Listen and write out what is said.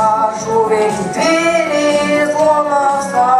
Хожу весь двери сломав слава.